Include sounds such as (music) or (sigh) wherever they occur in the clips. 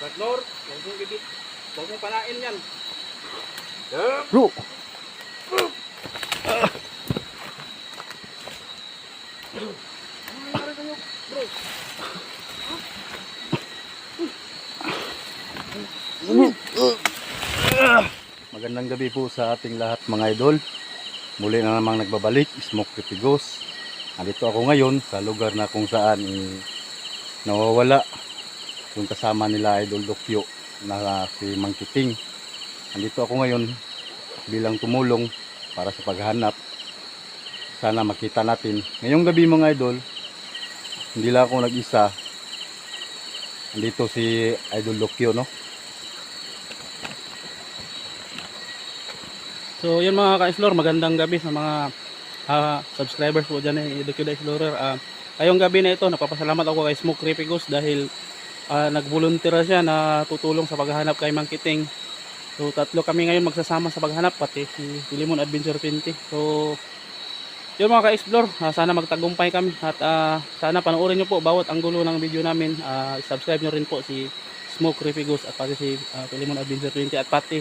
Ragnor, huwag mong bibit. Huwag mong panain yan. Bro! Magandang gabi po sa ating lahat mga idol. Muli na namang nagbabalik, Smoke Pitigos. Andito ako ngayon sa lugar na kung saan eh, nawawala yung kasama nila Idol Dokyo na si Mangkiting. Andito ako ngayon bilang tumulong para sa paghanap. Sana makita natin. Ngayong gabi mga idol, hindi lang ako nag-isa. Andito si Idol Dokyo, no? So yun mga ka-explore, magandang gabi sa mga ah, subscribers po dyan ni Educate Explorer. Ah, ngayong gabi na ito, napapasalamat ako kay Smoke Ghost dahil uh, nag-volunteer siya na tutulong sa paghahanap kay Mang Kiting. So tatlo kami ngayon magsasama sa paghanap pati si Limon Adventure 20. So yun mga ka-explore, ah, sana magtagumpay kami at ah, sana panoorin nyo po bawat anggulo ng video namin. Ah, subscribe nyo rin po si Smoke Ghost at pati si uh, Limon Adventure 20 at pati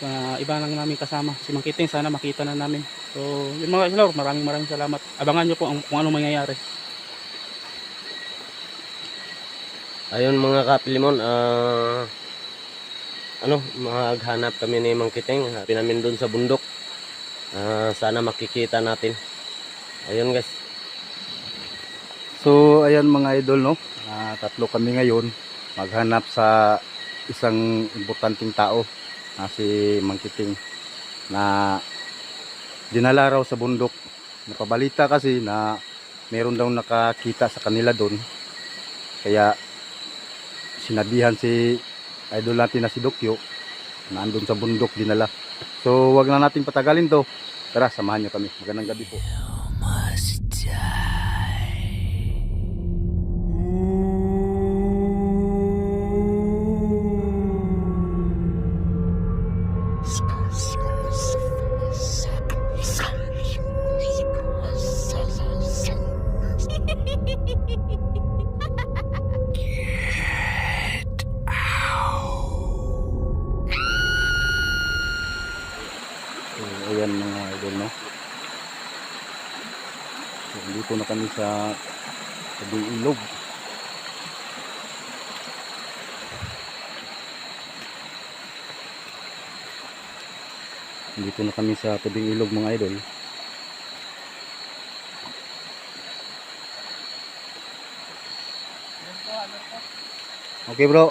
sa iba lang namin kasama si Mang Kiting sana makita na namin so yun mga islor maraming maraming salamat abangan nyo po ang, kung anong mangyayari Ayun mga kapilimon, ah ano, maghanap kami ni Mang Kiting, hanapin namin doon sa bundok. Ah, sana makikita natin. Ayun guys. So, ayan mga idol, no? Ah, tatlo kami ngayon maghanap sa isang importanteng tao na si Mangkiting na dinala raw sa bundok. Napabalita kasi na meron daw nakakita sa kanila doon. Kaya sinabihan si idol natin na si Dokyo na andun sa bundok dinala. So, wag na natin patagalin to. Tara, samahan niyo kami. Magandang gabi po. So, dito na kami sa tabing ilog. Dito na kami sa tabing ilog mga idol. Okay bro.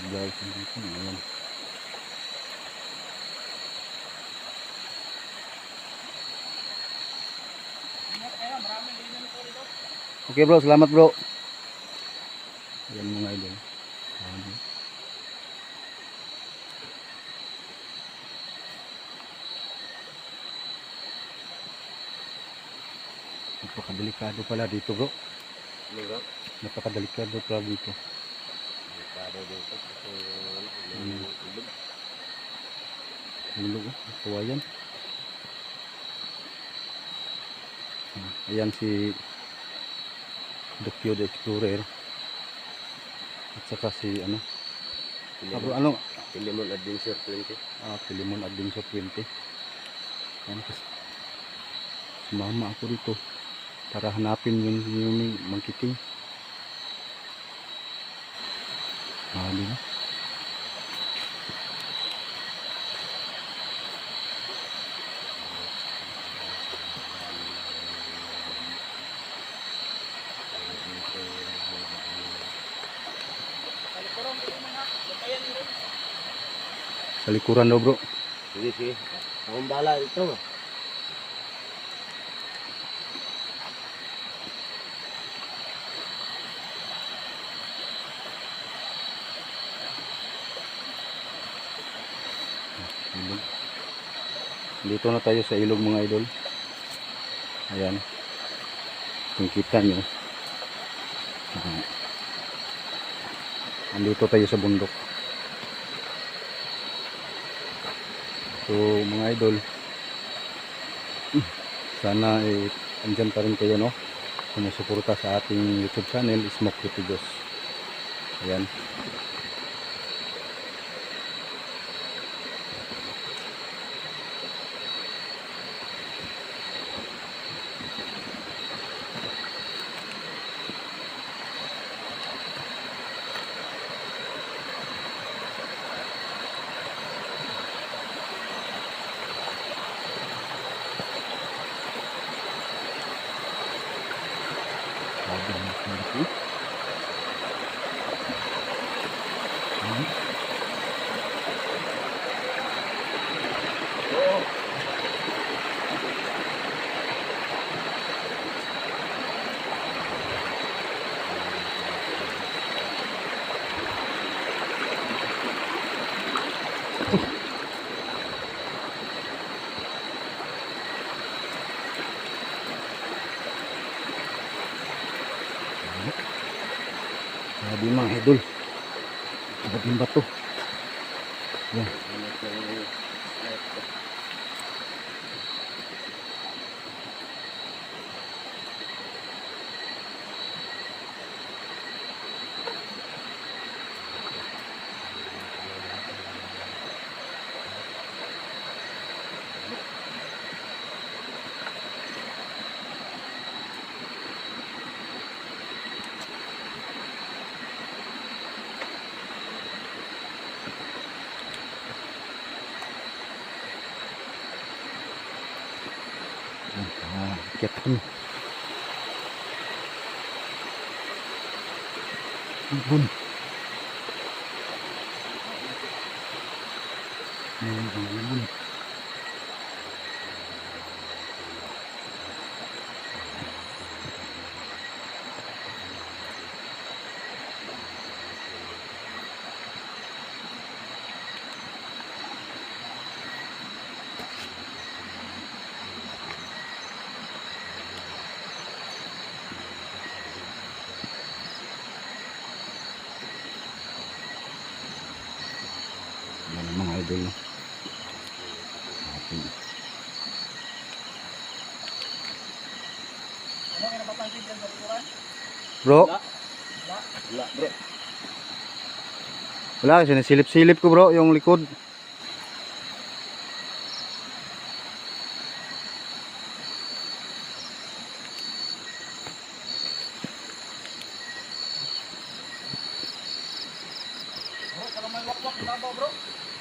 Nag-guys dito. Ayan. Okay bro, salamat bro. Ayan mga idol. Napakadelikado pala dito bro. Napakadelikado pala dito. Hmm. Ilog, oh, kawayan. Ah, Ayan si Dokyo the Explorer. At saka si ano, bro, ano, Pilimon Adventure 20. ah, Pilimon Adventure 20. Ayan. Sumama ako dito para hanapin yung yung mangkiting. Ah, di ba? Sa likuran daw bro. Sige, sige. Akong bala ito. Dito na tayo sa ilog mga idol. Ayan. Kung kita nyo. Andito tayo sa bundok. So mga idol, sana eh, andyan pa rin kayo no sumusuporta sa ating YouTube channel Smoke Kritigos. Ayan. Sabi ng mga Sabi mga idol. Sabi ba to? Yan. Ah, kaya kami. Ibon. Ayan, ang ibon. Yan ang mga idol. no? Ating Bro, Wala, bro. wala kasi nasilip-silip ko bro yung likod.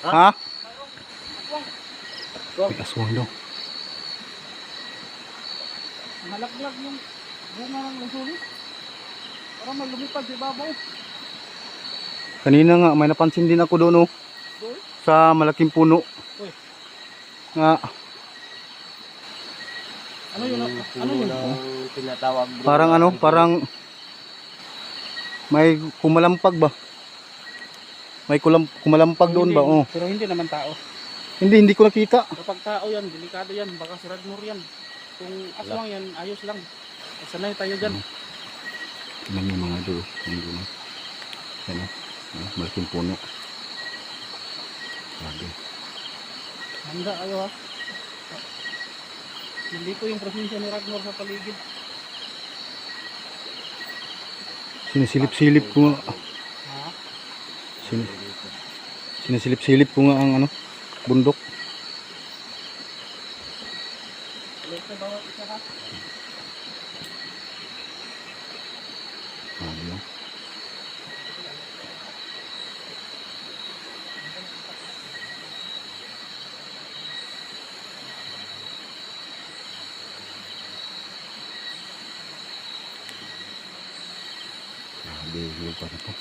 Ha? May aswang daw. Malaglag yung bunga ng lusuli. Para may lumipad sa ibabaw. Kanina nga may napansin din ako doon oh, Doon? sa malaking puno. Uy. Nga Ano yun? Ano puno yun? tinatawag bro. parang ano, parang may kumalampag ba? May kulam, kumalampag doon ba? Oh. Pero hindi naman tao. Hindi, hindi ko nakita. Kapag tao yan, delikado yan. Baka si Radnor yan. Kung aswang yan, ayos lang. Sanay tayo dyan. Tingnan niyo mga idol. Ang dulo. Yan. Ano, malaking puno. Grabe. Handa kayo ha. Hindi ko yung presensya ni Ragnar sa paligid. Sinisilip-silip ko nga. Ha? Sin sinisilip-silip ko nga ang ano, bundok. Bawat isa ha. Grabe oh. Lupa na to.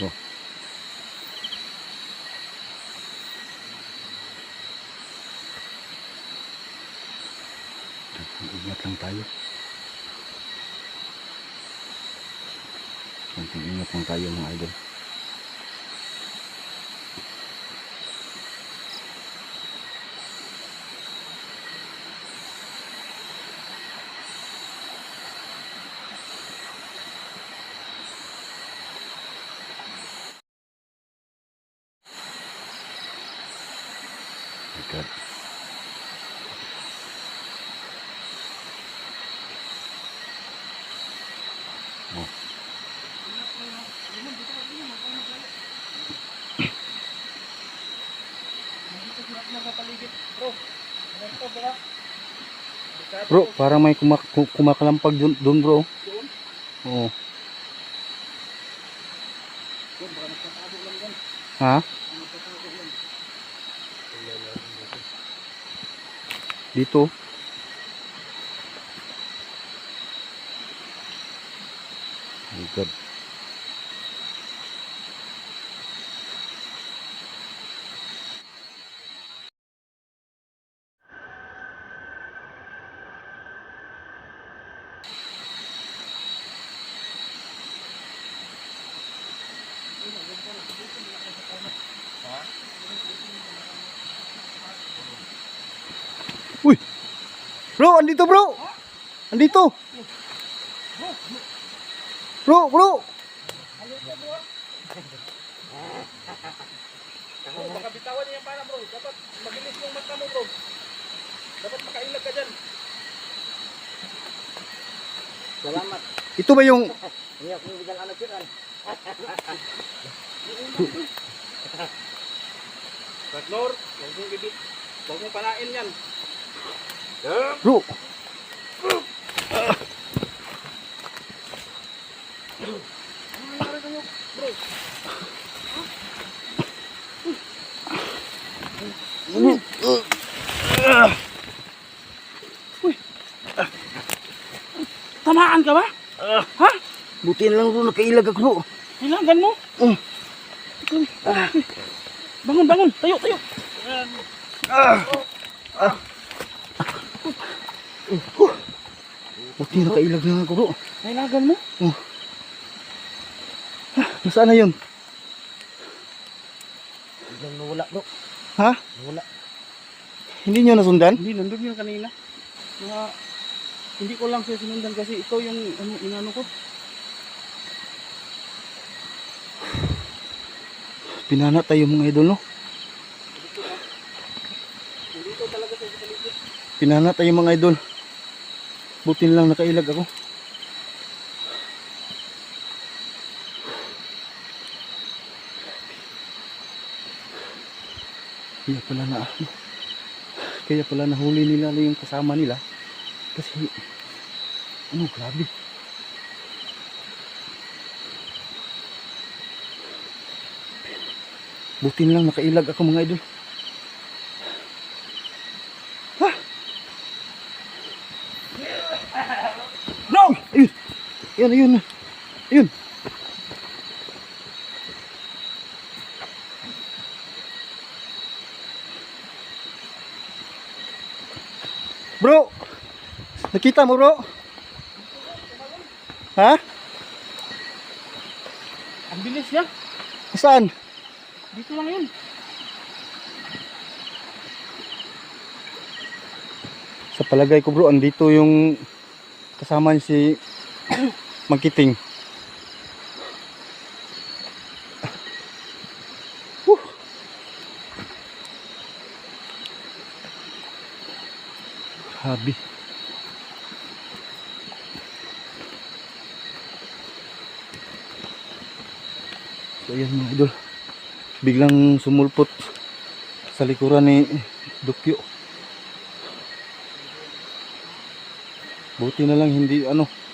Oh. Ingat lang tayo. Ingat lang tayo mga idol. Bro, parang may kumak ku- kumakalampag dun, dun bro. Oo. Ha? Dito. My God. Uy! Bro, andito bro! Andito! Bro, bro! Baka bitawan niya pana bro. Dapat magilis yung mata mo bro. Dapat makailag ka dyan. Salamat. Ito ba yung... Hindi ako bigyan anak yun. Ragnor, huwag mong bibit. Huwag mong panain yan. Bro! Tamaan ka ba? Ha? Buti lang bro, nakailag ako bro. Kailangan mo? Mm. Ikaw. Bangon, bangon. Tayo, tayo. Buti nakailag na ako bro. Kailangan mo? Nasaan na yun? Biglang nawala bro. Ha? Nawala. Hindi nyo nasundan? Hindi, nandun yun kanina. Mga, hindi ko lang siya sinundan kasi ikaw yung ano, inano ko. Pinana tayo mga idol no? Pinana tayo mga idol. Buti lang nakailag ako. Kaya pala na Kaya pala nahuli nila yung kasama nila. Kasi ano grabe. Buti lang nakailag ako mga idol. No! Ayun! Ayun, ayun. Ayun. Bro! Nakita mo bro? Ha? Ang bilis niya. Saan? Dito lang yun. Sa palagay ko bro, andito yung kasama niya si (coughs) Magkiting. Whew. Habi. So ayan mga idol. Biglang sumulpot sa likuran ni Dukyo. Buti na lang hindi ano.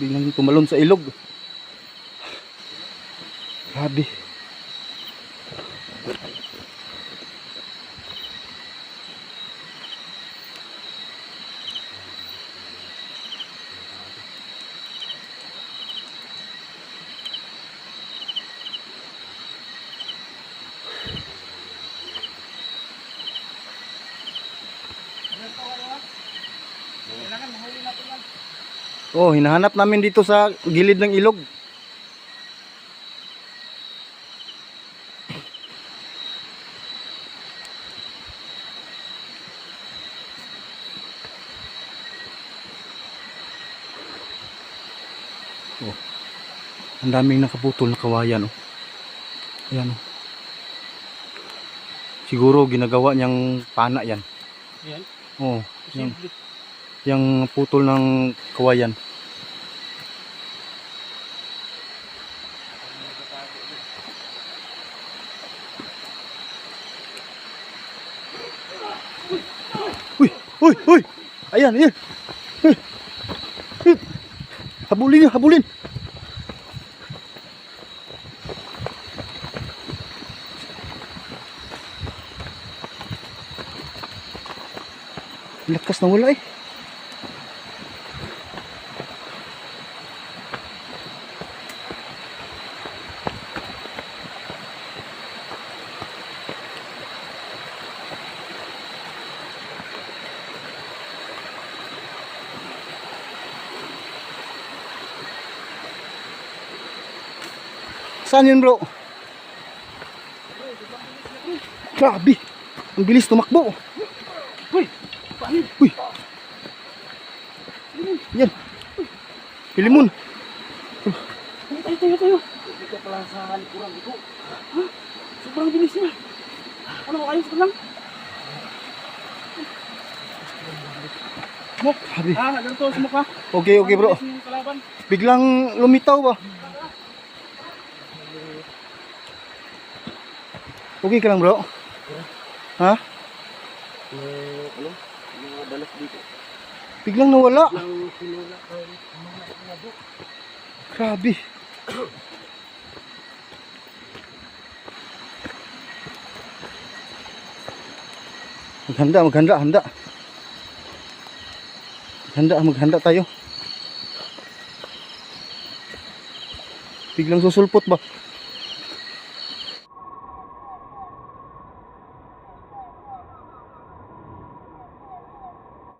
Biglang tumalon sa ilog. Grabe. Oh, hinahanap namin dito sa gilid ng ilog. Oh. Ang daming nakaputol na kawayan oh. Ayan oh. Siguro ginagawa niyang pana yan. Yan. Oh, Posible. Yung putol ng kawayan. Uy, uy, uy. Ayan, ayan. Habulin habulin. Lakas na wala eh. Saan yun bro? Grabe. Ang bilis tumakbo. Uy! Uy. Yan. Pilimon. Tayo, tayo, tayo. Hindi ka pala sa likuran dito. Ha? Sobrang bilis niya. Ano, ayos ka lang? Smoke. Grabe. Ah, ganito, smoke ha. Okay, okay bro. Biglang lumitaw ba? Okay ka lang bro? Ha? May, ano, mga balas dito. Biglang nawala. Lang sinula kay Grabe. Maghanda, maghanda, handa. Maghanda, maghanda tayo. Biglang susulpot ba?